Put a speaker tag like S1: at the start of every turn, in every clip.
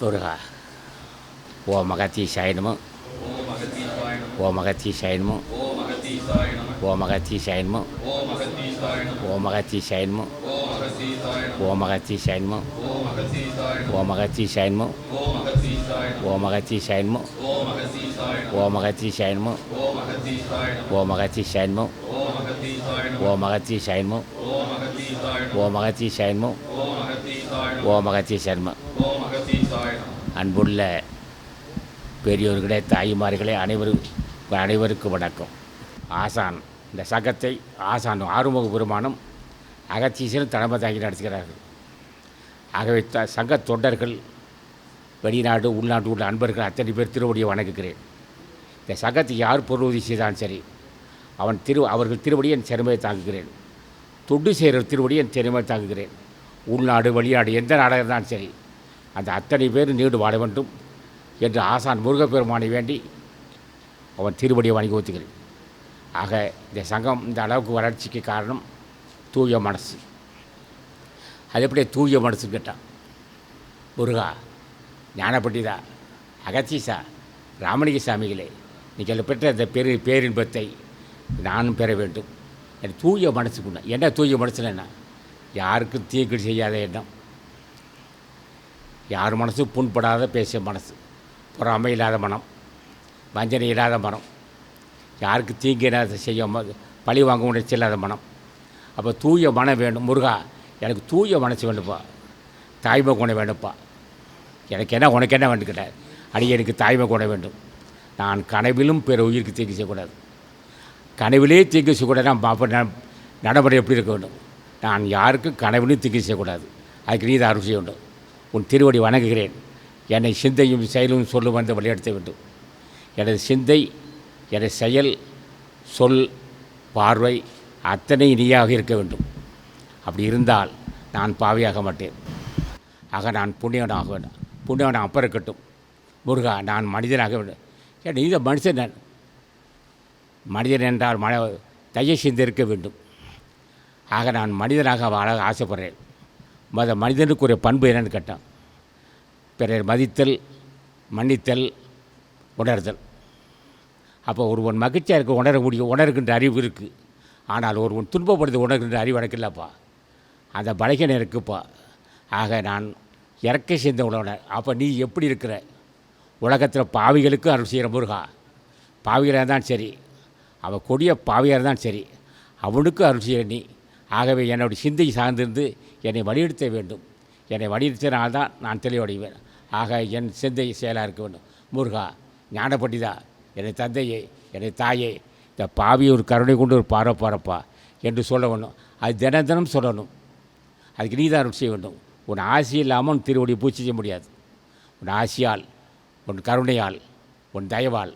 S1: முருகா ஓ மகத்தீசாய நம ஓ மகத்தீசாய நம ஓ மகத்தீசாய நம ஓ மகத்தீசாய நம ஓ மகத்தீசாய நம ஓ மகத்தீசாய நம ஓ மகத்தீசாய நம ஓ மகத்தீசாய நம ஓ மகத்தீசாய நம ஓ மகத்தீசாய நம ஓ மகத்தீசாய நம ஓ மகத்தீசாய நம அன்புள்ள பெரியோர்களே தாய்மார்களே அனைவரும் அனைவருக்கும் வணக்கம். ஆசான் இந்த சகத்தை ஆசான் ஆறுமுக பெருமானம் அகத்தீசனும் தலைமை தாங்கி நடத்துகிறார்கள். ஆகவே த சங்க தொண்டர்கள் வெளிநாடு உள்நாட்டு உள்ள அன்பர்கள் அத்தனை பேர் திருவடியை வணங்குகிறேன். இந்த சங்கத்தை யார் பொருளுதவி செய்தாலும் சரி அவன் திரு அவர்கள் திருவடியை என் திறமையை தாங்குகிறேன். தொண்டு செய்கிற திருவடியை என் திறமையை தாங்குகிறேன். உள்நாடு வெளிநாடு எந்த நாடாக இருந்தாலும் சரி அந்த அத்தனை பேர் நீடு வாழ வேண்டும் என்று ஆசான் முருகப்பெருமானை வேண்டி அவன் திருவடியை வணங்கி ஆக இந்த சங்கம் இந்த அளவுக்கு வளர்ச்சிக்கு காரணம் தூய மனசு. அது எப்படி தூய மனசுன்னு கேட்டான் முருகா ஞானப்பட்டிதா அகத்தீசா ராமலிங்க சாமிகளே நீங்கள் பெற்ற இந்த பெரு பேரின்பத்தை நானும் பெற வேண்டும். என் தூய மனசுக்குள்ள என்ன தூய மனசில் என்ன? யாருக்கும் தீங்கு செய்யாத எண்ணம். யார் மனசு புண்படாத பேசிய மனசு. பொறாமை இல்லாத மனம். வஞ்சனை இல்லாத மனம். யாருக்கு தீங்கு இல்லாத செய்ய பழி வாங்க உணர்ச்சி இல்லாத மனம். அப்போ தூய மனம் வேணும் முருகா எனக்கு தூய மனசு வேணுப்பா தாய்மை குணம் வேணுப்பா எனக்கு என்ன உனக்கு என்ன வேண்டுக்கிட்ட அடி எனக்கு தாய்மை குணம் வேண்டும். நான் கனவிலும் பிற உயிருக்கு தீங்கு செய்யக்கூடாது. கனவிலே தீங்கு செய்யக்கூடாது. நான் அப்போ நடைமுறை எப்படி இருக்க வேண்டும்? நான் யாருக்கும் கனவிலும் தீங்கு செய்யக்கூடாது. அதுக்கு நீ தான் அருள் செய்ய வேண்டும். உன் திருவடி வணங்குகிறேன். என்னை சிந்தையும் செயலும் சொல்லும் வந்து வழிநடத்த வேண்டும் எனது சிந்தை எனது செயல் சொல் பார்வை அத்தனை நீயாக இருக்க வேண்டும். அப்படி இருந்தால் நான் பாவியாக மாட்டேன். ஆக நான் புண்ணியவனாக வேண்டும். புண்ணியவன் அப்போ இருக்கட்டும். முருகா நான் மனிதனாக வேண்டும். ஏன் இந்த மனுஷன் நான் மனிதன் என்றால் மன தைய சிந்தை இருக்க வேண்டும். ஆக நான் மனிதனாக வாழ ஆசைப்படுறேன். மத மனிதனுக்குரிய பண்பு என்னன்னு கேட்டான். பிறர் மதித்தல் மன்னித்தல் உணர்தல். அப்போ ஒருவன் மகிழ்ச்சியாக இருக்க உணர முடியும் உணர்கின்ற அறிவு இருக்குது ஆனால் ஒருவன் துன்பப்படுத்த உணர்கின்ற அறிவு எனக்கு இல்லைப்பா. அந்த பலகீனம் இருக்குப்பா. ஆக நான் இறக்க சேர்ந்த உணவனர் அப்போ நீ எப்படி இருக்கிற? உலகத்தில் பாவிகளுக்கும் அருள் செய்கிற முருகா. பாவிகளாக தான் சரி. அவன் கொடிய பாவியாக தான் சரி. அவனுக்கும் அருள் செய்கிற நீ. ஆகவே என்னுடைய சிந்தை சார்ந்திருந்து என்னை வலியுறுத்த வேண்டும். என்னை வலியுறுத்தினால்தான் நான் தெளிவடைவேன். ஆக என் சிந்தை செயலாக இருக்க வேண்டும். முருகா ஞானப்பட்டிதா என்னை தந்தையே என்னை தாயே இந்த பாவி ஒரு கருணை கொண்டு ஒரு பாறை பாரப்பா என்று சொல்ல வேண்டும். அது தினம் தினம் சொல்லணும். அதுக்கு நீ தான் செய்ய வேண்டும். உன் ஆசி இல்லாமல் உன் திருவடியை பூச்சி செய்ய முடியாது. உன் ஆசியால் உன் கருணையால் உன் தயவால்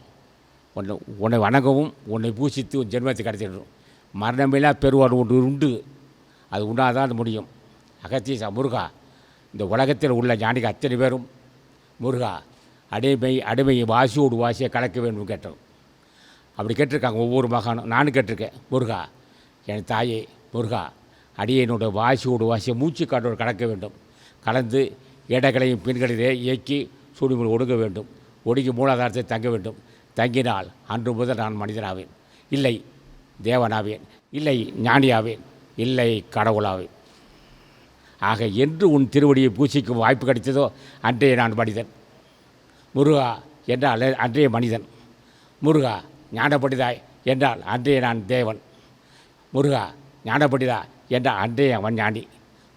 S1: உன்னை உன்னை வணங்கவும் உன்னை பூசித்து உன் ஜென்மத்தை கடத்திடணும். மரணமில்லா பெருவாள் ஒன்று உண்டு. அது உண்டாதான் முடியும். அகத்தீசா முருகா இந்த உலகத்தில் உள்ள ஞானிகள் அத்தனை பேரும் முருகா அடிமை அடிமையை வாசியோடு வாசியை கலக்க வேண்டும் கேட்டோம். அப்படி கேட்டிருக்காங்க ஒவ்வொரு மகானும். நானும் கேட்டிருக்கேன் முருகா என் தாயே முருகா அடியனுடைய வாசியோடு வாசியை மூச்சு காட்டோடு கலக்க வேண்டும். கலந்து இடங்களையும் பெண்களிலே இயக்கி சூடுமுறை ஒடுங்க வேண்டும். ஒடுங்கி மூலாதாரத்தை தங்க வேண்டும். தங்கினால் அன்று முதல் நான் மனிதனாவேன். இல்லை தேவனாவேன். இல்லை ஞானியாவேன். இல்லை கடவுளாவேன். ஆக என்று உன் திருவடியை பூசிக்கும் வாய்ப்பு கிடைத்ததோ அன்றைய நான் மனிதன். முருகா என்றால் அன்றைய மனிதன். முருகா ஞானப்படிதாய் என்றால் அன்றைய நான் தேவன். முருகா ஞானப்படிதா என்றால் அன்றைய அவன் ஞானி.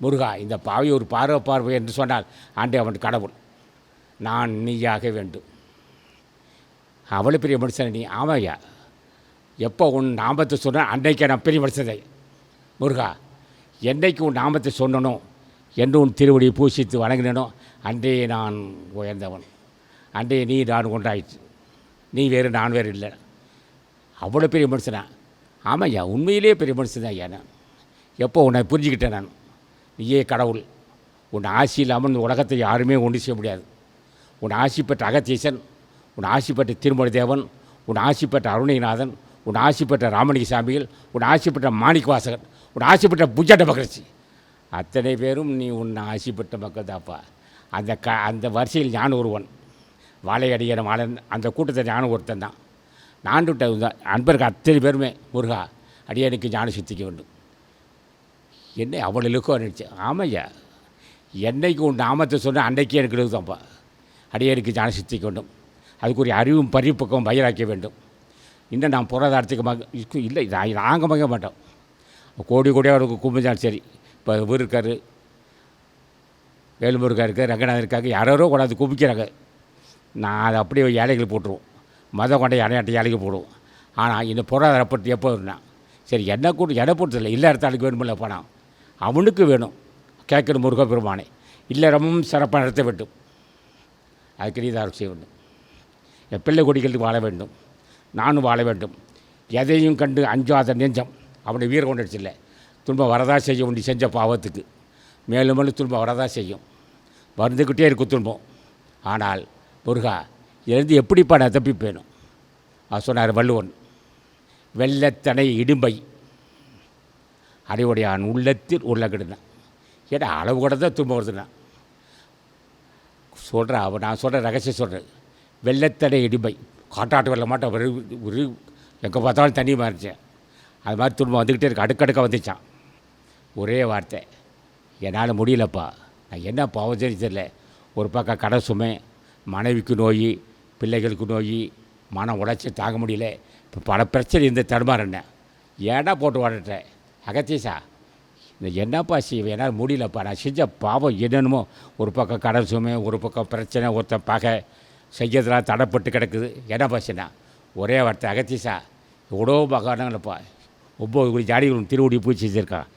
S1: முருகா இந்த பாவி ஒரு பார்வை பார்வை என்று சொன்னால் அன்றைய அவன் கடவுள். நான் நீயாக வேண்டும். அவ்வளோ பெரிய மனுஷன் நீ ஆமாய்யா எப்போ உன் நாமத்தை சொன்ன அன்றைக்கே நான் பெரிய மனுஷதை முருகா என்றைக்கு உன் நாமத்தை சொன்னனோ என்று உன் திருவடியை பூசித்து வணங்கினனோ அன்றே நான் உயர்ந்தவன். அன்றே நீ நான் ஒன்றாயிற்று. நீ வேறு நான் வேறு இல்லை. அவ்வளோ பெரிய மனுஷனா? ஆமாய்யா உண்மையிலேயே பெரிய மனுஷன் ஐயா நான் எப்போ உன்னை புரிஞ்சுக்கிட்டேன் நான்? நீயே கடவுள். உன் ஆசி இல்லாமல் இந்த உலகத்தை யாருமே ஒன்று செய்ய முடியாது. உன் ஆசி பெற்ற அகத்தீசன் உன் ஆசி பெற்ற திருமண தேவன் உன் ஆசி பெற்ற அருணைநாதன் உன் ஆசி பெற்ற ராமலிங்க சாமிகள் உன் ஆசி பெற்ற மாணிக்க வாசகன் உன் ஆசி பெற்ற புஜட்ட மகிழ்ச்சி அத்தனை பேரும் நீ உன்னை ஆசைப்பட்ட மக்கள் தாப்பா அந்த க அந்த வரிசையில் ஞான ஒருவன் வாழையடிகிற அடிக்கிற மாலன் அந்த கூட்டத்தை ஞான ஒருத்தன் தான். நான் தான் அன்பருக்கு அத்தனை பேருமே முருகா அடியனுக்கு ஞான சித்திக்க வேண்டும். என்ன அவ்வளோ இழுக்கோ நினச்சி? ஆமையா? என்னைக்கு உன் நாமத்தை சொன்ன அன்னைக்கே எனக்கு எழுதுதான்ப்பா அடியனுக்கு ஞான சித்திக்க வேண்டும். அதுக்குரிய அறிவும் பரிப்பக்கம் பயிராக்க வேண்டும். இன்னும் நான் பொருளாதாரத்துக்கு மக இல்லை நான் நாங்கள் மக மாட்டோம். கோடி கோடியாக இருக்கும் கும்பிஞ்சாலும் சரி இப்போ இவர் இருக்கார் வேலுமுருகா இருக்கார் ரங்கநாதன் இருக்காங்க யாரோ கொண்டாந்து கும்பிக்கிறாங்க. நான் அதை அப்படியே ஏழைகள் போட்டுருவோம். மத கொண்ட இடையாட்ட ஏழைக்கு போடுவோம். ஆனால் இந்த பொருளாதார பற்றி எப்போ இருந்தான் சரி என்ன கூட எடை போட்டதில்லை இல்லை இடத்தாளுக்கு வேணுமில்ல பணம் அவனுக்கு வேணும். கேட்கணும் முருக பெருமானே. ரொம்பவும் சிறப்பாக நடத்த வேண்டும். அதுக்கு நீதாரம் செய்ய வேண்டும். என் பிள்ளை கொடிகளுக்கு வாழ வேண்டும். நானும் வாழ வேண்டும். எதையும் கண்டு அஞ்சாத நெஞ்சம் அவனை வீர கொண்டடிச்சில்லை துன்பம் வரதா செய்யும் நீ செஞ்ச பாவத்துக்கு. மேலும் மேலும் துன்பம் வரதா செய்யும். வந்துக்கிட்டே இருக்கும் துன்பம் ஆனால் முருகா இருந்து எப்படிப்பா நான் தப்பிப்பேனும் அவர் சொன்னார் வள்ளுவன். வெள்ளத்தனை இடும்பை. அறிவுடையான் உள்ளத்தில் உள்ள கிடந்தான் ஏன்னா அளவு கூட தான் துன்பம் வருதுண்ணா சொல்கிறேன் அவன் நான் சொல்கிற ரகசியம் சொல்கிறேன் வெள்ளத்தடை இடிமை காட்டாட்டு வெள்ள மாட்டேன் ஒரு எங்கே பார்த்தாலும் தண்ணி மாறிச்சேன் அது மாதிரி துன்பம் வந்துக்கிட்டே இருக்கு. அடுக்கடுக்க வந்துச்சான். ஒரே வார்த்தை. என்னால் முடியலப்பா. நான் என்ன பாவம் சரி தெரியல. ஒரு பக்கம் கடை சுமை மனைவிக்கு நோய் பிள்ளைகளுக்கு நோய் மன உடைச்சி தாங்க முடியல. இப்போ பல பிரச்சனை இந்த தடுமாறண்ண ஏடா போட்டு வாடுட்டேன் அகத்தீசா இந்த என்னப்பா செய்வேன் என்னால் முடியலப்பா. நான் செஞ்ச பாவம் என்னென்னமோ. ஒரு பக்கம் கடன் சுமை ஒரு பக்கம் பிரச்சனை ஒருத்தன் பகை செய்யறதுலாம் தடைப்பட்டு கிடக்குது. என்னப்பா செய்யணும் ஒரே வார்த்தை. அகத்தீசா எவ்வளோ மகானங்களப்பா ஒவ்வொரு ஜாடிகளும் திருவடி பூச்சி செஞ்சுருக்கான்.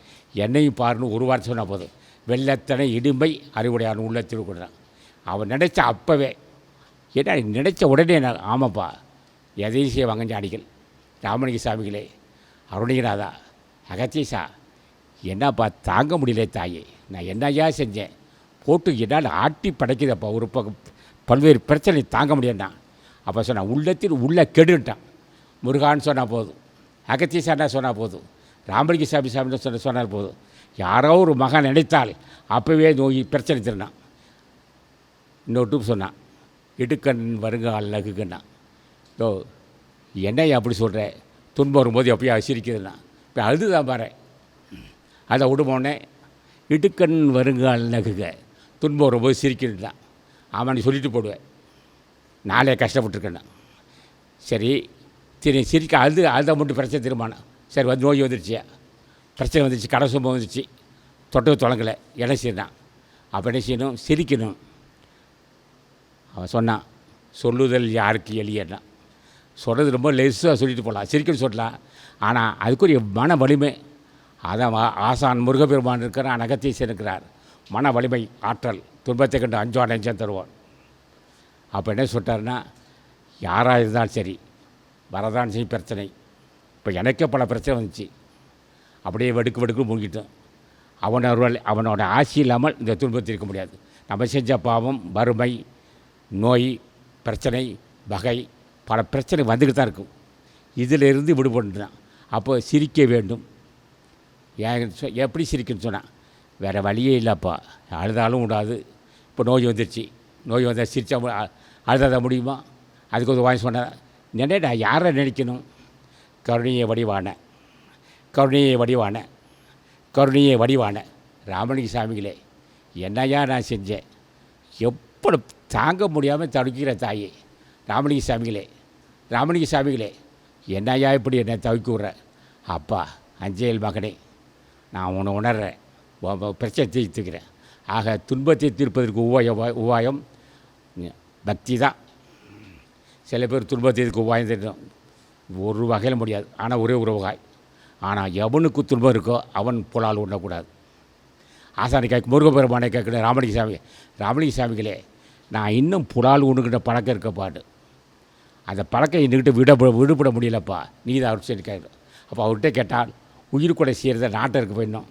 S1: என்னையும் பாருன்னு ஒரு வாரம் சொன்னால் போதும். வெள்ளத்தனை இடும்பை அறிவுடையான உள்ளத்தில் கொடுறான். அவன் நினச்ச அப்போவே ஏன்னா நினச்ச உடனே நான் ஆமாப்பா எதையும் செய்ய வாங்க ராமலிங்க சாமிகளே அருணிகநாதா அகத்தீசா என்னப்பா தாங்க முடியல தாயே. நான் என்னையா செஞ்சேன்? போட்டு என்னால் ஆட்டி படைக்குதப்பா ஒரு பக்கம் பல்வேறு பிரச்சனை தாங்க முடியண்டா அப்போ சொன்னான் உள்ளத்தில் உள்ள கெடுன்ட்டான். முருகான்னு சொன்னால் போதும். அகத்தீசானா சொன்னால் போதும்? ராமலிங்க சாமி சாமின்னு சொன்ன சொன்னால் போதும். யாரோ ஒரு மகன் நினைத்தால் அப்போவே நோய் பிரச்சனை திருந்தான் இன்னொரு சொன்னான். இடுக்கண் வருங்கால் நகுக்குன்னா. ஓ என்னைய அப்படி சொல்கிற துன்பம் வரும்போது எப்பயா சிரிக்குதுன்னா இப்போ அழுதுதான் பாரு அதை விடுமோனே இடுக்கண் வருங்கால் நகுக துன்பம் வரும்போது சிரிக்கிறதுதான். ஆமாம் நீ சொல்லிட்டு போடுவேன். நாளே கஷ்டப்பட்டுருக்கேன்னா. சரி சரி சிரிக்க அழுது அதை மட்டும் பிரச்சனை திரும்பானா சரி வந்து நோய் வந்துடுச்சு பிரச்சனை வந்துடுச்சு கடை சும்மா வந்துடுச்சு தொட்டது தொடங்கலை. என்ன செய்யணும் அப்போ என்ன செய்யணும்? சிரிக்கணும். அவன் சொன்னான் சொல்லுதல் யாருக்கு எளியன்னா? சொல்கிறது ரொம்ப லெஸ்ஸாக சொல்லிட்டு போகலாம் சிரிக்கணும் சொல்லலாம். ஆனால் அதுக்குரிய மன வலிமை அதான் ஆசான் முருகப்பெருமான் இருக்கிறான் அகத்தீசன் இருக்கிறார். மன வலிமை ஆற்றல் துன்பத்தை கண்டு அஞ்சோ நெஞ்சம் தருவான் அப்போ என்ன சொல்லிட்டாருன்னா யாராக இருந்தாலும் சரி வரதான் செய்யும் பிரச்சனை. இப்போ எனக்கே பல பிரச்சனை வந்துச்சு. அப்படியே வெடுக்கு வெடுக்கு மூங்கிட்டோம் அவனோட அவனோட ஆசி இல்லாமல் இந்த துன்பத்தில் இருக்க முடியாது. நம்ம செஞ்ச பாவம் வறுமை நோய் பிரச்சனை வகை பல பிரச்சனை வந்துக்கிட்டு தான் இருக்கும். இதிலிருந்து விடுபடுறான் அப்போ சிரிக்க வேண்டும். ஏன் சொ- எப்படி சிரிக்கணும்னு சொன்னால் வேறு வழியே இல்லைப்பா. அழுதாலும் விடாது. இப்போ நோய் வந்துருச்சு. நோய் வந்தால் சிரித்தா மு- அழுதாத முடியுமா? அதுக்கு ஒரு வாங்கி சொன்னேன் நினைடா யாரை நினைக்கணும்? கருணையை வடிவான கருணையை வடிவான கருணையை வடிவான ராமலிங்க சாமிகளே என்னையா நான் செஞ்சேன் எப்படி தாங்க முடியாமல் தடுக்கிற தாயே ராமலிங்க சாமிகளே ராமலிங்க சாமிகளே என்னையா இப்படி என்னை தவிக்க விட்ற அப்பா அஞ்சேல் மகனே நான் உன்னை உணர்றேன் பிரச்சனை தீர்த்துக்கிறேன். ஆக துன்பத்தை தீர்ப்பதற்கு உபாய உபாயம் பக்தி தான். சில பேர் துன்பத்தை உபாயம் தெரியும் ஒரு வகையில் முடியாது. ஆனால் ஒரே உறவுகாய் ஆனால் எவனுக்கு துன்பம் இருக்கோ அவன் புலால் உண்ணக்கூடாது. ஆசானை கேட்க முருகபெருமானை கேட்கணும் ராமலிங்க சாமி. ராமலிங்க சாமிகளே நான் இன்னும் புலால் உண்ணுகின்ற பழக்கம் இருக்க பாட்டு அந்த பழக்கம் இன்னுக்கிட்ட விட விடுபட முடியலப்பா. நீ தான் அவர் சொல்லி கேட்கணும். அப்போ அவர்கிட்ட கேட்டால் உயிர் கொடை செய்கிறத நாட்டை இருக்க போயிடணும்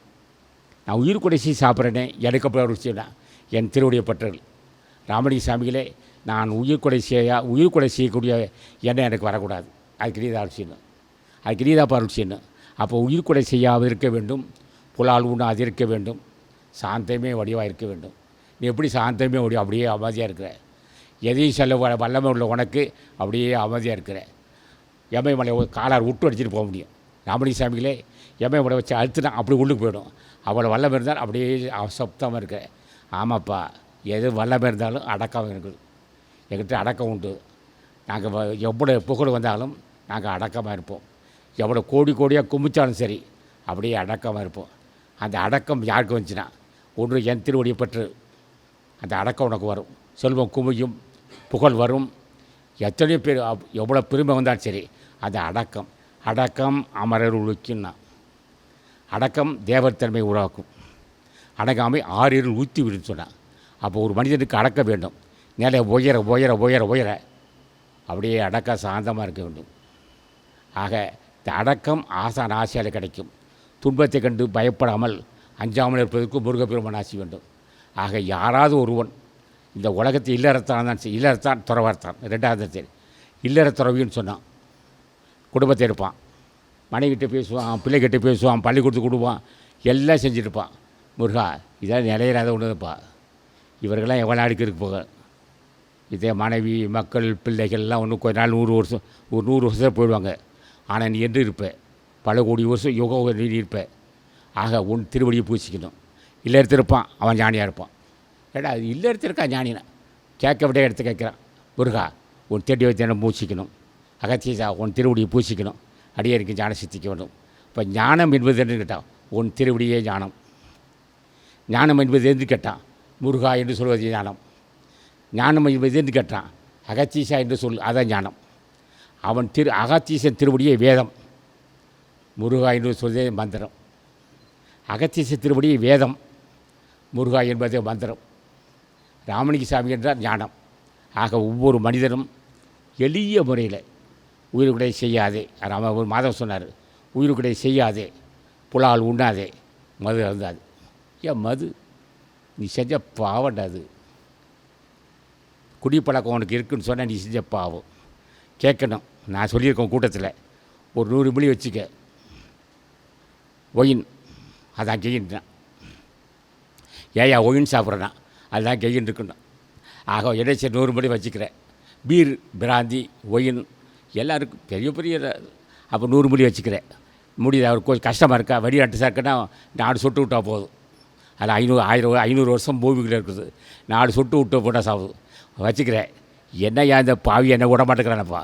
S1: நான் உயிர் செய்ய சாப்பிட்றேனே எனக்கு அப்படி அவர் என் திருவுடைய பற்றல் ராமலிங்க சாமிகளே நான் உயிர்கொடை செய்ய உயிர்கொடை செய்யக்கூடிய எண்ணம் எனக்கு வரக்கூடாது. அதுக்கு நீ தான் செய்யணும் அதுக்கு தான் அருள் செய்யணும் அப்போ உயிர்க்குடை செய்யாமல் இருக்க வேண்டும். புலால் உண்ணாது இருக்க வேண்டும். சாந்தமே வடிவாக இருக்க வேண்டும். நீ எப்படி சாந்தமே வடிவம் அப்படியே அமைதியாக இருக்கிற? எதையும் செல்ல வ- வல்லமை உள்ள உனக்கு அப்படியே அமைதியாக இருக்கிற? எமயமலை காலார் விட்டு அடிச்சுட்டு போக முடியும். ராமணி சாமிகளே எமயமலை வச்சு அழுத்துனா அப்படி உள்ளுக்கு போயிடும். அவ்வளோ வல்லமை இருந்தால் அப்படியே சப்தமாக இருக்கிற? ஆமாப்பா எது வல்லமை இருந்தாலும் அடக்கம் இருக்குது. எங்கிட்ட அடக்கம் உண்டு. நாங்கள் எவ்வளோ புகழ் வந்தாலும் நாங்கள் அடக்கமாக இருப்போம். எவ்வளோ கோடி கோடியாக குமிச்சாலும் சரி அப்படியே அடக்கமாக இருப்போம். அந்த அடக்கம் யாருக்கு வந்துச்சுன்னா ஒன்று என் திருவடியை பெற்று அந்த அடக்கம் உனக்கு வரும். செல்வம் குமியும் புகழ் வரும். எத்தனையோ பேர் எவ்வளோ பெருமை வந்தாலும் சரி அந்த அடக்கம் அடக்கம் அமரர் உழுக்கின்னா அடக்கம் தேவர் தன்மை உருவாக்கும். அடங்காமை ஆறிருள் ஊற்றி விடுன்னு சொன்னான் அப்போ ஒரு மனிதனுக்கு அடக்க வேண்டும். நிலை உயர உயர உயர உயர அப்படியே அடக்க சாந்தமாக இருக்க வேண்டும். ஆக அடக்கம் ஆசான் ஆசையால் கிடைக்கும். துன்பத்தை கண்டு பயப்படாமல் அஞ்சாமல் இருப்பதற்கு முருகப்பெருமான் ஆசி வேண்டும். ஆக யாராவது ஒருவன் இந்த உலகத்தை இல்லறத்தான் தான் இல்லறத்தான் துறவர்த்தான் ரெண்டாவது சரி இல்லற துறவின்னு சொன்னான். குடும்பத்தை இருப்பான் மனைவிட்ட பேசுவான் பிள்ளைகிட்ட பேசுவான் பள்ளிக்கூடத்துக்கு கொடுப்பான் எல்லாம் செஞ்சுருப்பான். முருகா இதெல்லாம் நிலையிறாத ஒன்றுப்பா இவர்கள்லாம் எவ்வளோ நாடுக்கு இருக்கு போக? இதே மனைவி மக்கள் பிள்ளைகள்லாம் ஒன்று கொஞ்ச நாள் நூறு வருஷம் ஒரு நூறு வருஷத்தில் போயிடுவாங்க. ஆனால் நீ என்று இருப்ப. பல கோடி வருஷம் யுக நீ இருப்ப. ஆக உன் திருவடியை பூசிக்கணும். இல்லை எடுத்திருப்பான் அவன் ஞானியாக இருப்பான். ஏடா அது இல்லை எடுத்திருக்கான் ஞானினா. கேட்க விட எடுத்து கேட்குறான். முருகா உன் தேடி வைத்து பூசிக்கணும். அகத்தியசா உன் திருவடியை பூசிக்கணும். அடியருக்கு ஞானம் சித்திக்க வேண்டும் இப்போ ஞானம் என்பது என்று கேட்டான் உன் திருவடியே ஞானம். ஞானம் என்பது என்று கேட்டான்? முருகா என்று சொல்வது ஞானம். ஞானம் என்பது என்று கேட்டான்? அகத்தீசா என்று சொல் அதான் ஞானம். அவன் திரு அகத்தீசன் திருவடியே வேதம். முருகா என்று சொல்வதே மந்திரம். அகத்தீச திருவடியே வேதம். முருகா என்பதே மந்திரம். ராமலிங்க சாமி என்றால் ஞானம். ஆக ஒவ்வொரு மனிதனும் எளிய முறையில் உயிருக்குடை செய்யாதே. ராம ஒரு மாதம் சொன்னார் உயிருக்குடை செய்யாதே. புலால் உண்ணாதே. மது அருந்தாது. ஏன் மது? நீ செஞ்ச பாவண்டாது குடிப்பழக்கம் உனக்கு இருக்குன்னு சொன்னால் நீ செஞ்ச பாவம். கேட்கணும். நான் சொல்லியிருக்கேன் கூட்டத்தில். ஒரு நூறு மில்லி வச்சுக்க. ஒயின். அதான் கெயின் ஏயா ஒயின் சாப்பிட்றேன்னா அதுதான் கெயின் இருக்கணும் ஆக இடைச்சி நூறு மணி வச்சுக்கிறேன் பீர் பிராந்தி ஒயின் எல்லாருக்கும் பெரிய பெரிய அப்போ நூறு மணி வச்சுக்கிறேன் முடியுது? அவர் கொஞ்சம் கஷ்டமாக இருக்கா? வெளிநாட்டு சாக்குன்னா நாலு சொட்டு விட்டா போதும். அதில் ஐநூறு ஆயிரம் ஐநூறு வருஷம் பூமிக்குள்ள இருக்குது. நாலு சொட்டு விட்டு போட்டால் சாப்பிடும் வச்சுக்கிறேன் என்ன ஏன் இந்த பாவி என்ன விட மாட்டேங்கிறானப்பா?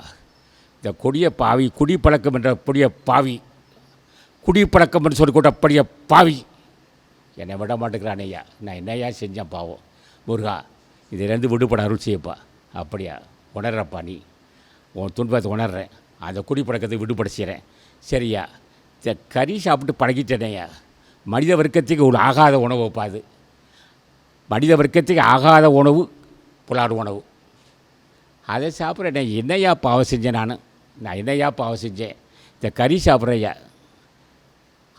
S1: இந்த கொடிய பாவி குடிப்பழக்கம் என்ற கொடிய பாவி. குடிப்பழக்கம் என்று சொல்லி கூட்டப்படிய பாவி. என்னை விட மாட்டேங்கிறான் ஐயா. நான் என்னையா செஞ்சேன் பாவம். முருகா இதிலேருந்து விடுபட அருள் செய்யப்பா. அப்படியா? உணர்றப்பா நீ. உன் துன்பத்தை உணர்றேன். அந்த குடிப்பழக்கத்தை விடுபட செய்கிறேன் சரியா? இந்த கறி சாப்பிட்டு பழகிட்டேனேயா மனித வர்க்கத்துக்கு ஒரு ஆகாத உணவுப்பா அது. மனித வர்க்கத்துக்கு ஆகாத உணவு புலாடு உணவு. அதை சாப்பிட்றேன். என்னையா பாவம் செஞ்சேன் நான்? நான் என்னையா பாவம் செஞ்சேன்? இந்த கறி சாப்பிட்றையா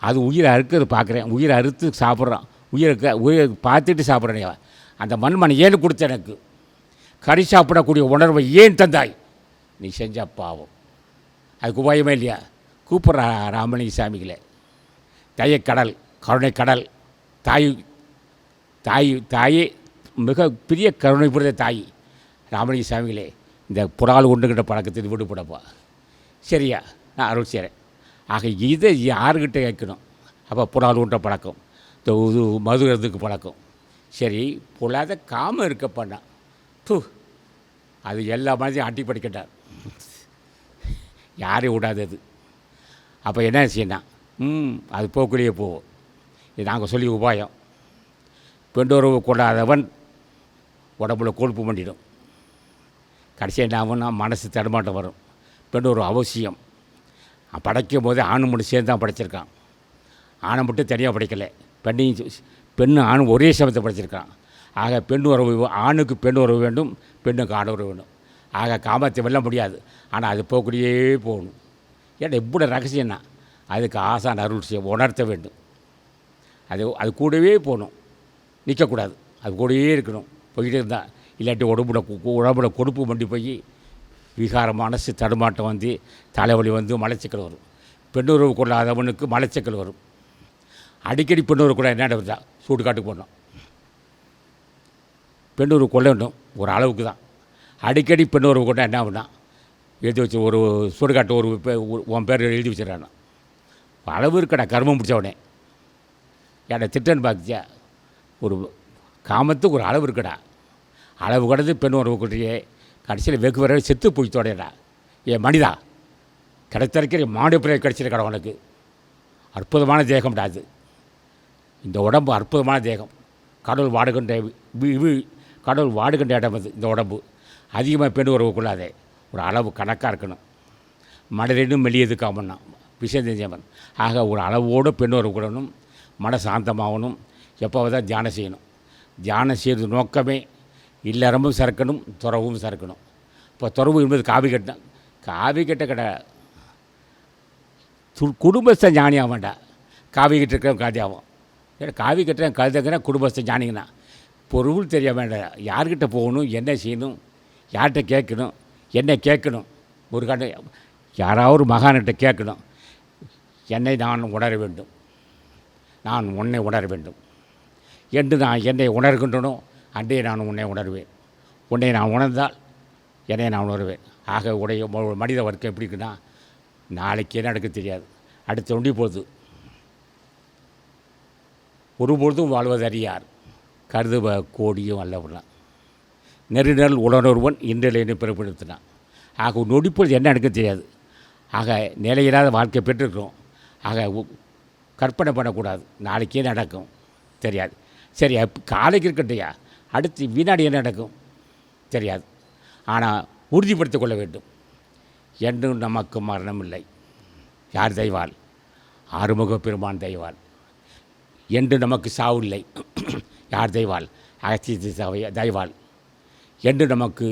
S1: அது உயிரை அறுக்கிறது பார்க்குறேன். உயிரை அறுத்து சாப்பிட்றான். உயிரை உயிரை பார்த்துட்டு சாப்பிட்றேன் அந்த மண்மனை ஏன் கொடுத்த எனக்கு? கறி சாப்பிடக்கூடிய உணர்வை ஏன் தந்தாய்? நீ செஞ்ச பாவம். அதுக்கு உபாயமே இல்லையா? கூப்பிட்றா ராமலிங்க சாமிகளே. தயக்கடல் கருணை கடல். தாய் தாய் தாயே மிக பெரிய கருணை புரிந்த தாய். ராமலிங்க சாமிகளே இந்த புறால் ஒன்றுகிட்ட பழக்கத்தில் விடுபடப்பா சரியா? நான் அருள் செய்கிறேன் ஆக இதை யாருக்கிட்ட கேட்கணும்? அப்போ புறால் உண்ட பழக்கம். இந்த இது மது பழக்கம். சரி புலாத காமம் இருக்க பண்ணா. டூ அது எல்லா மனதையும் அட்டி படிக்கட்டார் யாரையும் விடாதது அப்போ என்ன செய்யணும் ம் அது போக்குள்ளேயே போவோம் இது நாங்கள் சொல்லி உபாயம். பெண்டோரவு கொள்ளாதவன் உடம்புல கொழுப்பு பண்ணிடும் கடைசியாக என்ன ஆகும்னா மனசு தடுமாட்டம் வரும். பெண்டோரு அவசியம். படைக்கும் போதே ஆணும் மட்டும் சேர்ந்து தான் படைச்சிருக்கான். ஆணை மட்டும் தனியாக படைக்கலை. பெண்ணையும் பெண்ணு பெண்ணும் ஆணும் ஒரே சமயத்தை படைச்சிருக்கான். ஆக பெண் உறவு ஆணுக்கு பெண் உறவு வேண்டும் பெண்ணுக்கு ஆண் உறவு வேண்டும். ஆக காமத்தை வெல்ல முடியாது. ஆனால் அது போகக்கூடியே போகணும். ஏன்னா எப்படி ரகசியம்னா அதுக்கு ஆசான் அருள் செய்ய உணர்த்த வேண்டும். அது அது கூடவே போகணும். நிற்கக்கூடாது. அது கூடவே இருக்கணும். போய்கிட்டே இருந்தால் இல்லாட்டி உடம்புல கு- உடம்புல கொடுப்பு மண்டி போய் விகாரம் மனசு தடுமாட்டம் வந்து தலைவலி வந்து மலச்சிக்கல் வரும். பெண்ணுறவு கொள்ளாதவனுக்கு மலச்சிக்கல் வரும். அடிக்கடி பெண்ணுறவு கூட என்ன இருந்தா சூடுகாட்டுக்கு போடணும் பெண்ணுறவு கொள்ள வேண்டும். ஒரு அளவுக்கு தான். அடிக்கடி பெண்ணுறவு கொண்டா என்ன ஆகுனா எழுதி வச்சு ஒரு சுடுகாட்டு ஒரு உன் பேர் எழுதி வச்சிடறான். அளவு இருக்கடா கர்மம் பிடிச்சவனே. என்னை திட்டன் பார்த்தியா? ஒரு காமத்துக்கு ஒரு அளவு இருக்கடா. அளவு கடந்து பெண் உறவு கொட்டியே கடைசியில் வெகு வர செத்து போய் தொடடா ஏ மனிதா கிடைத்திருக்கிற மாடு பிள்ளை கிடச்சிருக்கடா உனக்கு. அற்புதமான தேகம்டா அது. இந்த உடம்பு அற்புதமான தேகம். கடவுள் வாடுகின்ற வி- கடவுள் வாடுகின்ற இடம் அது இந்த உடம்பு. அதிகமாக பெண் உறவு கொள்ளாதே ஒரு அளவு கணக்காக இருக்கணும். மனதிலும் மெல்லியது காமன்னா விஷயம் ஆக ஒரு அளவோடு பெண் உறவு கொள்ளணும் மன சாந்தமாகணும் எப்போ தான் தியானம் செய்யணும். தியானம் செய்கிறது நோக்கமே இல்லறமும் சறுக்கணும் துறவும் சறுக்கணும். இப்போ துறவு என்பது காவி கட்டினா காவி கட்ட கடை. து- குடும்பஸ்த ஞானி வேண்டாம் காவி கிட்ட இருக்கிற காதி ஆகும் ஏன்னா காவி கட்டுறேன் கழுதுங்கன்னா குடும்பஸ்த ஞானிங்கண்ணா பொருள் தெரிய வேண்டாம். யார்கிட்ட போகணும் என்ன செய்யணும் யார்கிட்ட கேட்கணும் என்ன கேட்கணும் ஒரு கண்ட யாராவது ஒரு மகான்கிட்ட கேட்கணும். என்னை நான் உணர வேண்டும். நான் உன்னை உணர வேண்டும். என்று நான் என்னை உணர்கின்றனோ அன்றே நான் உன்னை உணர்வேன். உன்னை நான் உணர்ந்தால் என்னை நான் உணர்வேன். ஆக உடைய மனித வர்க்கம் எப்படி இருக்குன்னா நாளைக்கு என்ன நடக்க தெரியாது. அடுத்த ஒண்டி போகுது. ஒருபொழுதும் வாழ்வது அறியார் கருதுவ கோடியும் அல்லவனான் நெருநல் உணர்வன் இன்றிலேன்னு பிறப்படுத்தினான். ஆக நொடிப்பொழுது என்ன நடக்க தெரியாது. ஆக நிலையில்லாத வாழ்க்கை பெற்றிருக்கிறோம். ஆக உ- கற்பனை பண்ணக்கூடாது. நாளைக்கே நடக்கும் தெரியாது. சரி காலைக்கு இருக்கட்டையா? அடுத்து வினாடி என்ன நடக்கும்? தெரியாது. ஆனால் உறுதிப்படுத்திக் கொள்ள வேண்டும். என்றும் நமக்கு மரணம் இல்லை. யார் தெய்வால்? ஆறுமுக பெருமான் தெய்வால். என்று நமக்கு சாவு இல்லை. யார் தெய்வால்? அகத்திய தெய்வால். என்று நமக்கு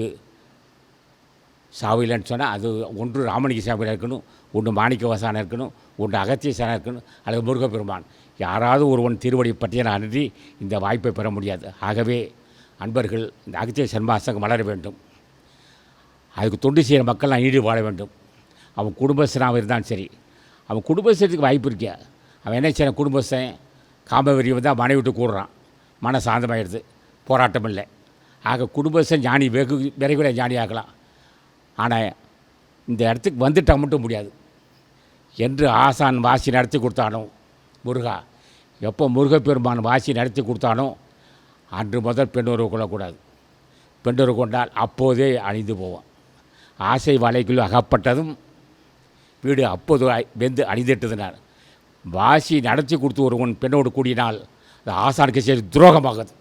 S1: சாவு இல்லைன்னு சொன்னால் அது ஒன்று ராமணிக சாமியில் இருக்கணும் ஒன்று மாணிக்க வசானம் இருக்கணும் ஒன்று அகத்திய சாணம் இருக்கணும் அல்லது முருகப்பெருமான் யாராவது ஒருவன் திருவடி பற்றிய அன்றி இந்த வாய்ப்பை பெற முடியாது. ஆகவே அன்பர்கள் இந்த அகத்திய சன்மாசங்கம் வளர வேண்டும். அதுக்கு தொண்டு செய்கிற மக்கள்லாம் ஈடு வாழ வேண்டும். அவன் குடும்பஸ்தனாக இருந்தாலும் சரி. அவன் குடும்பஸ்தத்துக்கு வாய்ப்பு இருக்கியா அவன் என்ன செய்யறான்? குடும்பஸ்தன் காமவெறி வந்து மனைவி விட்டு கூடுறான். மன சாந்தமாயிடுது போராட்டம் இல்லை. ஆக குடும்பஸ்தன் ஞானி வெகு விரைவில் ஞானி ஆகலாம். ஆனால் இந்த இடத்துக்கு வந்துட்டால் மட்டும் முடியாது. என்று ஆசான் வாசி நடத்தி கொடுத்தானோ? முருகா எப்போ முருகப்பெருமான் வாசி நடத்தி கொடுத்தானோ? அன்று முதல் பெண்ணுறவு கொள்ளக்கூடாது. பெண்ணுறவு கொண்டால் அப்போதே அழிந்து போவோம். ஆசை வலைக்குள் அகப்பட்டதும் வீடு அப்போது வெந்து அழிந்திட்டதுனார் வாசி நடத்தி கொடுத்து ஒருவன் பெண்ணோடு கூடினால் அது ஆசானுக்கு சரி துரோகமாகுது.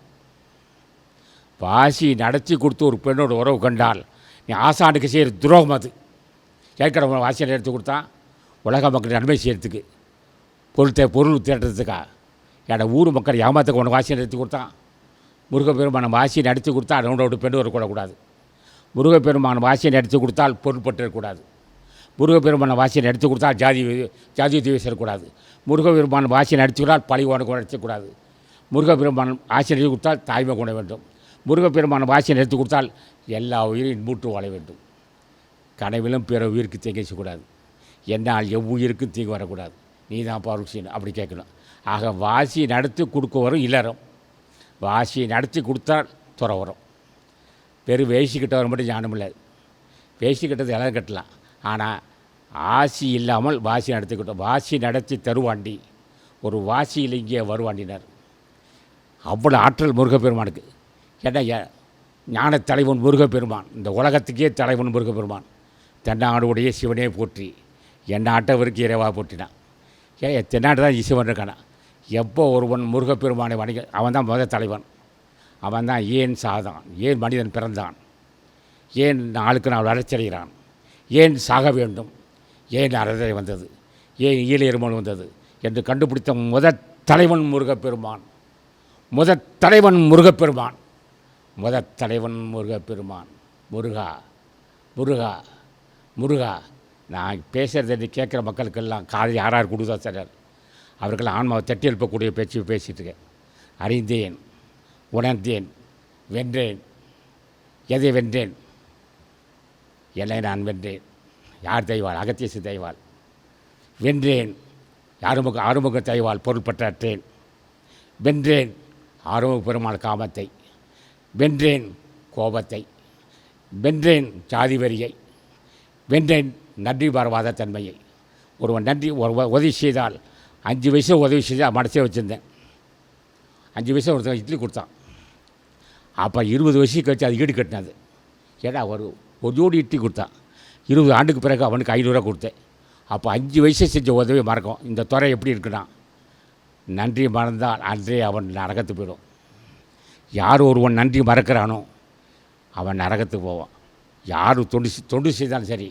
S1: வாசி நடத்தி கொடுத்து ஒரு பெண்ணோட உறவு கண்டால் நீ ஆசானுக்கு செய்கிற துரோகம் அது. ஏற்கனவே வாசியை எடுத்து கொடுத்தான் உலக மக்கள் நன்மை செய்கிறதுக்கு பொருள் தே பொருள் திரட்டுறதுக்கா என்னோட ஊர் மக்கள் ஏமாத்துக்கு உனக்கு வாசியை எடுத்து கொடுத்தான் முருகப்பெருமான வாசியை நடத்தி கொடுத்தா அவனோட பெண் வரக்கூடாது முருகப்பெருமான வாசியை நடத்தி கொடுத்தால் பொருட்பட்டிருக்கக்கூடாது முருகப்பெருமான வாசியை நடத்தி கொடுத்தால் ஜாதி ஜாதி தீவிசக்கூடாது முருகப்பெருமான வாசியை நடித்து கொடுத்தால் பழி உனக்கு நடத்தக்கூடாது முருகப்பெருமான் ஆசை நடித்து கொடுத்தால் தாய்மை கொண்ட வேண்டும். முருகப்பெருமான வாசியை நடத்தி கொடுத்தால் எல்லா உயிரையும் மூட்டு வாழ வேண்டும். கனவிலும் பிற உயிருக்கு தீங்கு செய்யக்கூடாது என்னால் எவ்வுயிருக்கும் தீங்கு வரக்கூடாது. நீ தான் பாருசின்னு அப்படி கேட்கணும். ஆக வாசி நடத்தி கொடுக்க வரும் இல்லறம் வாசியை நடத்தி கொடுத்தா துறை வரும் வெறும் வேசிக்கிட்டவரை மட்டும் ஞானம் இல்லை வேசிக்கிட்டது எல்லாம் கட்டலாம் ஆனால் ஆசி இல்லாமல் வாசி நடத்திக்கிட்டோம் வாசி நடத்தி தருவாண்டி ஒரு வாசியில் இங்கே வருவாண்டினார் அவ்வளோ ஆற்றல் முருகப்பெருமானுக்கு ஏன்னா ஏ- தலைவன் முருகப்பெருமான் இந்த உலகத்துக்கே தலைவன் முருகப்பெருமான் தென்னாடுடைய சிவனே போற்றி என் நாட்டவருக்கு இறைவா போற்றினான் ஏன் தென்னாடு தான் சிவன் இருக்கானா எப்போ ஒருவன் முருகப்பெருமானை வணிக அவன் தான் முதல் தலைவன். அவன் தான் ஏன் சாதான்? ஏன் மனிதன் பிறந்தான்? ஏன் நாளுக்கு நாள் வளர்ச்சியடைகிறான்? ஏன் சாக வேண்டும்? ஏன் அறதை வந்தது? ஏன் ஈழ எருமல் வந்தது? என்று கண்டுபிடித்த முதற் தலைவன் முருகப்பெருமான். முதற் தலைவன் முருகப்பெருமான். முதற் தலைவன் முருகப்பெருமான். முருகா முருகா முருகா. நான் பேசுகிறத கேட்குற மக்களுக்கெல்லாம் காதை யார் யார் கொடுத்தா சார்? அவர்கள் ஆன்மாவை தட்டி எழுப்பக்கூடிய பேச்சு பேசிகிட்டு அறிந்தேன் உணர்ந்தேன் வென்றேன். எதை வென்றேன்? என்னை நான் வென்றேன். யார் தெய்வாள் அகத்தியசு தெய்வாள் வென்றேன் ஆறுமுக தெய்வால் பொருள் பொருள்பற்றற்றேன். வென்றேன் ஆறுமுக பெருமாள் காமத்தை. வென்றேன் கோபத்தை. வென்றேன் ஜாதி வரியை வென்றேன் நன்றி பரவாத தன்மையை. ஒருவன் நன்றி ஒரு உதவி செய்தால் அஞ்சு வயசு உதவி செஞ்சு மனசே வச்சுருந்தேன். அஞ்சு வயசு ஒருத்தன் இட்லி கொடுத்தான். அப்போ இருபது வயசு கழிச்சு அது ஈடு கட்டினது. ஏடா ஒரு ஒரு ஜோடி இட்லி கொடுத்தான். இருபது ஆண்டுக்கு பிறகு அவனுக்கு ஐநூறுரூவா கொடுத்தேன். அப்போ அஞ்சு வயசு செஞ்ச உதவி மறக்கும். இந்த துறை எப்படி இருக்குன்னா நன்றி மறந்தால் அன்றே அவன் நரகத்து போயிடும். யார் ஒருவன் நன்றி மறக்கிறானோ அவன் நரகத்துக்கு போவான். யார் தொண்டு தொண்டு செய்தாலும் சரி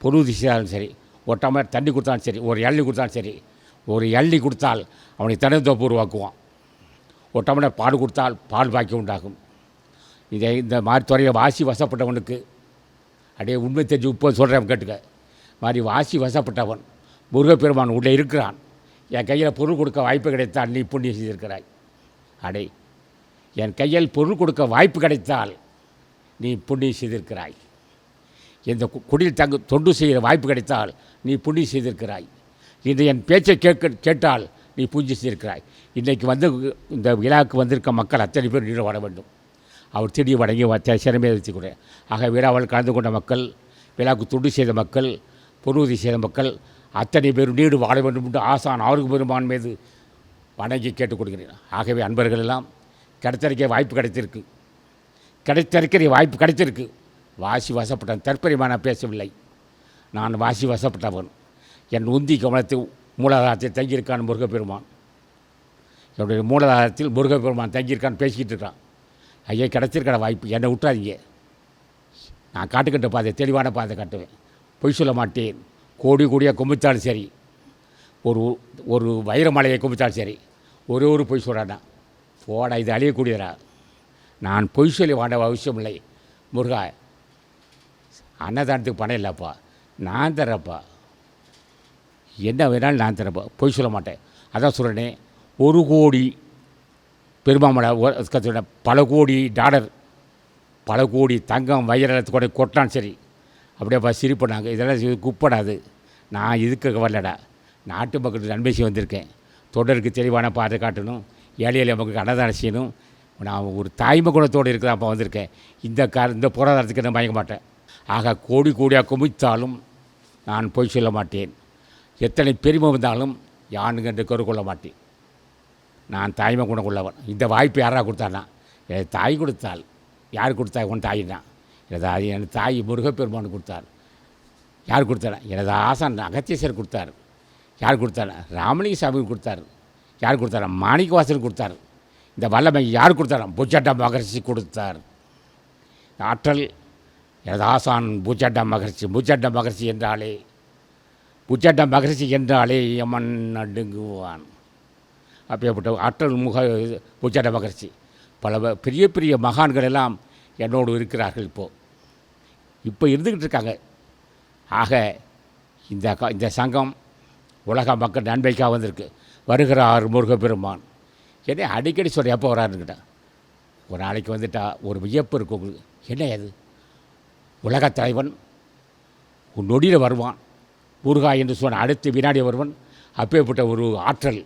S1: பொருள் செய்தாலும் சரி ஒரு டம்ளர் தண்ணி கொடுத்தாலும் சரி ஒரு இளநி கொடுத்தாலும் சரி ஒரு இளநி கொடுத்தால் அவனை தனித்தோப்பு உருவாக்குவான். ஒரு டம்ளர் பால் கொடுத்தால் பால் பாக்கி உண்டாகும். இதை இந்த மாதிரி துறையை வாசி வசப்பட்டவனுக்கு அப்படியே உண்மை தெரிஞ்சு இப்போ சொல்கிறேன் கேட்டுக்க. மாதிரி வாசி வசப்பட்டவன் முருகப்பெருமான் உள்ளே இருக்கிறான். என் கையில் பொருள் கொடுக்க வாய்ப்பு கிடைத்தால் நீ புண்ணியம் செய்திருக்கிறாய். அடே என் கையில் பொருள் கொடுக்க வாய்ப்பு கிடைத்தால் நீ புண்ணியம் செய்திருக்கிறாய். இந்த கு- குடியில் தங்கு தொண்டு செய்கிற வாய்ப்பு கிடைத்தால் நீ புண்ணியம் செய்திருக்கிறாய். இது என் பேச்சை கேட்க கேட்டால் நீ பூஜை செய்திருக்கிறாய். இன்றைக்கு வந்து இந்த விழாவுக்கு வந்திருக்க மக்கள் அத்தனை பேர் நீட வர வேண்டும். அவர் திடீ வடங்கி வச்ச சிறமே ஆக விழாவில் கலந்து கொண்ட மக்கள் விழாவுக்கு துண்டு செய்த மக்கள் பொருதி செய்த மக்கள் அத்தனை பேரும் நீடு வாழ வேண்டும் என்று ஆசான் ஆறுக்கு பெருமான் மீது வணங்கி கேட்டுக்கொள்கிறேன் ஆகவே அன்பர்கள் எல்லாம் கிடைத்திருக்க வாய்ப்பு கிடைத்திருக்கு. கிடைத்திருக்கிற வாய்ப்பு கிடைத்திருக்கு. வாசி வசப்பட்டவன். தற்பரியமாக பேசவில்லை. நான் வாசி வசப்பட்டவன். என் உந்தி கவனத்தில் மூலாதாரத்தில் தங்கியிருக்கான் முருகப்பெருமான். என்னுடைய மூலாதாரத்தில் முருகப்பெருமான் தங்கியிருக்கான்னு பேசிக்கிட்டு இருக்கான். ஐயா கிடச்சிருக்கிற வாய்ப்பு என்னை விட்டாதீங்க நான் காட்டுக்கிட்ட பாதை தெளிவான பாதை காட்டுவேன். பொய் சொல்ல மாட்டேன். கோடி கோடியாக கும்பித்தாலும் சரி ஒரு ஒரு வைரமலையை கும்பித்தாலும் சரி ஒரே ஒரு பொய் சொல்கிறானா போடா இது அழியக்கூடியதா நான் பொய் சொல்லி வாண்ட அவசியம் இல்லை. முருகா அன்னதானத்துக்கு பணம் இல்லைப்பா. நான் தர்றப்பா என்ன வேணாலும் நான் தரேன்ப்பா பொய் சொல்ல மாட்டேன். அதான் சொல்கிறேனே ஒரு கோடி பெருமாமலை ஒ- கத்தோட பல கோடி டாலர் பல கோடி தங்கம் வைரத்தை கூட கொட்டான் சரி அப்படியேப்பா சிரிப்பண்ணாங்க இதெல்லாம் இது குப்படாது. நான் இதுக்கு வரலடா நாட்டு மக்களுக்கு நன்மை செய்ய வந்திருக்கேன். தொடருக்கு தெளிவான பாதை காட்டணும். ஏழை எளிய மக்களுக்கு அன்னதானம் செய்யணும். நான் ஒரு தாய்மை குணத்தோடு இருக்கிறப்ப வந்திருக்கேன். இந்த கா இந்த பொருளாதாரத்துக்கு நான் மயங்க மாட்டேன். ஆக கோடி கோடியாக குமித்தாலும் நான் பொய் சொல்ல மாட்டேன். எத்தனை பெருமை வந்தாலும் யானுங்க என்று கரு கொள்ள மாட்டேன். நான் தாய்மை குணம் உள்ளவன் இந்த வாய்ப்பு யாராக கொடுத்தானா என் தாய் கொடுத்தாள் யார் கொடுத்தா உன் தாயின்னா? எனது அது என் தாய் முருகப்பெருமான் கொடுத்தார். யார் கொடுத்தாரா? எனது ஆசான் அகத்தியசர் கொடுத்தார். யார் கொடுத்தாரா? ராமலிங்க சாமி கொடுத்தார். யார் கொடுத்தாரா? மாணிக்கவாசன் கொடுத்தார். இந்த வல்லமை யார் கொடுத்தாரா? பூச்சாட்டா மகர்ஷி கொடுத்தார். ஆற்றல் எனது ஆசான் பூச்சாட்டா மகர்ஷி பூச்சாட்டா மகர்ஷி என்றாலே பூச்சட்டா மகரிஷி என்றாலே யமன் நடுங்குவான். அப்படியேப்பட்ட ஆற்றல் முக பூச்சாட்ட மகர்ச்சி பல பெரிய பெரிய மகான்கள் எல்லாம் என்னோடு இருக்கிறார்கள் இப்போது இப்போ இருந்துக்கிட்டு இருக்காங்க. ஆக இந்த க- இந்த சங்கம் உலக மக்கள் நன்மைக்காக வந்திருக்கு. வருகிறார் முருகப்பெருமான். என்ன அடிக்கடி சொல்ல எப்போ வராருங்கிட்டேன் ஒரு நாளைக்கு வந்துட்டா ஒரு வியப்பு இருக்கும் உங்களுக்கு. என்ன அது? உலகத் தலைவன் உன் நொடியில் வருவான். முருகா என்று சொன்ன அடுத்து வினாடி வருவன் அப்பேற்பட்ட ஒரு ஆற்றல்.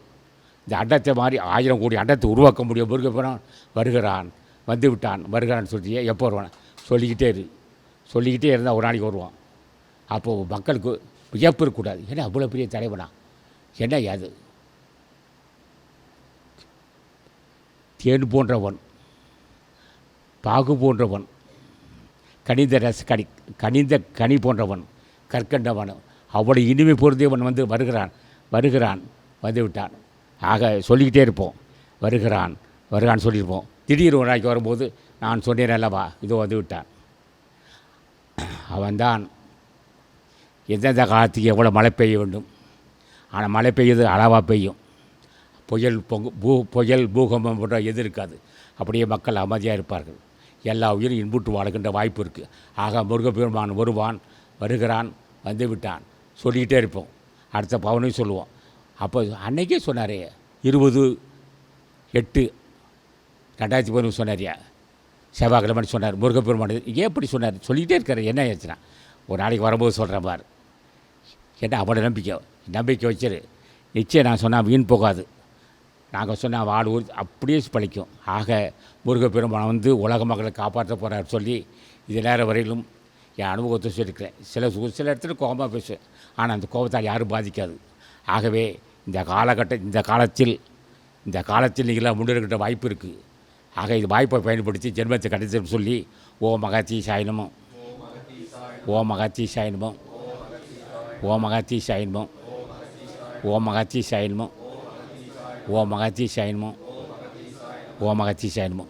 S1: இந்த அண்டத்தை மாதிரி ஆயிரம் கோடி அண்டத்தை உருவாக்க முடியும். முருகப்பெறான் வருகிறான் வந்து விட்டான் வருகிறான்னு சொல்லிட்டு எப்போ வருவான்? சொல்லிக்கிட்டே இரு. சொல்லிக்கிட்டே இருந்தால் ஒரு நாளைக்கு வருவான். அப்போது மக்களுக்கு வியப்பு இருக்கக்கூடாது. ஏன்னா அவ்வளோ பெரிய தலைவனா? என்ன அது? தேன் போன்றவன் பாகு போன்றவன் கனிந்த ரச கனி கனிந்த கனி போன்றவன் கற்கண்டவன் அவ்வளோ இனிமை பொருந்தியவன் வந்து வருகிறான் வருகிறான் வந்துவிட்டான். ஆக சொல்லிக்கிட்டே இருப்போம். வருகிறான் வருகிறான்னு சொல்லியிருப்போம். திடீர் ஒரு நாளைக்கு வரும்போது நான் சொன்னேன் அல்லவா? இதோ வந்து விட்டான். அவன்தான் எந்தெந்த காலத்துக்கு எவ்வளோ மழை பெய்ய வேண்டும்? ஆனால் மழை பெய்யுது அளவாக பெய்யும். புயல் பொங்கு பூ புயல் பூகம்பம் போன்ற எது இருக்காது. அப்படியே மக்கள் அமைதியாக இருப்பார்கள். எல்லா உயிரும் இன்புட்டு வாழ்கின்ற வாய்ப்பு இருக்குது ஆக முருகப்பெருமான் வருவான் வருகிறான் வந்து விட்டான் சொல்லிக்கிட்டே இருப்போம். அடுத்த பவனையும் சொல்லுவோம். அப்போ அன்னைக்கே சொன்னாரே இருபது எட்டு ரெண்டாயிரத்தி பதினொன்று சொன்னாரியா செவ்வாய்க்கிழமை சொன்னார் முருகப்பெருமான் ஏன் இப்படி சொன்னார்? சொல்லிக்கிட்டே இருக்காரு என்ன ஆச்சுன்னா ஒரு நாளைக்கு வரும்போது சொல்கிறேன் பார். என்ன அவ்வளோ நம்பிக்கை நம்பிக்கை வச்சிரு. நிச்சயம் நான் சொன்னால் வீண் போகாது. நாங்கள் சொன்னால் வாடு ஊர் அப்படியே பழிக்கும். ஆக முருகப்பெருமான் வந்து உலக மக்களை காப்பாற்ற போகிறார் சொல்லி இது நேரம் வரையிலும் என் அனுபவத்தை சொல்லியிருக்கிறேன். சில சில இடத்துல கோபமாக பேசுவேன். ஆனால் அந்த கோபத்தால் யாரும் பாதிக்காது. ஆகவே இந்த காலகட்ட இந்த காலத்தில் இந்த காலத்தில் நீங்களாம் முன்னேறுகின்ற வாய்ப்பு இருக்குது ஆக இது வாய்ப்பை பயன்படுத்தி ஜென்மத்தை கிடைச்சதுன்னு சொல்லி ஓ மகாத்தி சாயனமோ ஓ மகாத்தி சாயனமோ ஓ மகாத்தி சாயனமோ ஓ மகாத்தி சாயனமோ ஓ மகாத்தி சாயனமோ ஓ மகாத்தி சாயனமோ